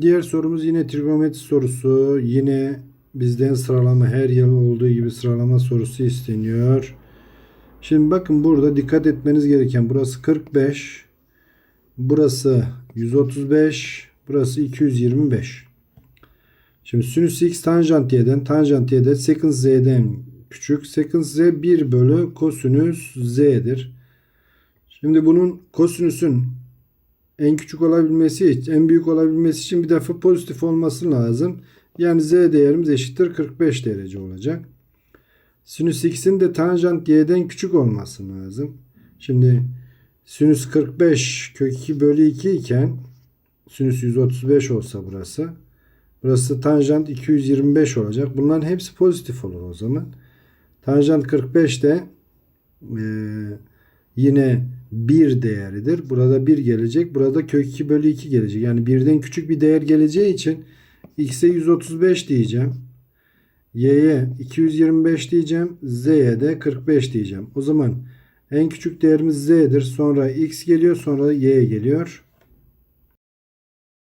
Diğer sorumuz yine trigonometri sorusu. Yine bizden sıralama her yıl olduğu gibi sıralama sorusu isteniyor. Şimdi bakın burada dikkat etmeniz gereken burası 45. Burası 135. Burası 225. Şimdi sinüs x tanjant y'den tanjant y'de sekans z'den küçük. Sekans z 1 bölü kosinüs z'dir. Şimdi bunun kosinüsün en küçük olabilmesi için, en büyük olabilmesi için bir defa pozitif olması lazım. Yani z değerimiz eşittir 45 derece olacak. Sinüs x'in de tanjant y'den küçük olması lazım. Şimdi sinüs 45 kök 2 bölü 2 iken sinüs 135 olsa burası. Burası tanjant 225 olacak. Bunların hepsi pozitif olur o zaman. Tanjant 45 de eee, yine 1 değeridir. Burada 1 gelecek. Burada kök 2 bölü 2 gelecek. Yani birden küçük bir değer geleceği için x'e 135 diyeceğim. y'ye 225 diyeceğim. z'ye de 45 diyeceğim. O zaman en küçük değerimiz z'dir. Sonra x geliyor. Sonra y geliyor.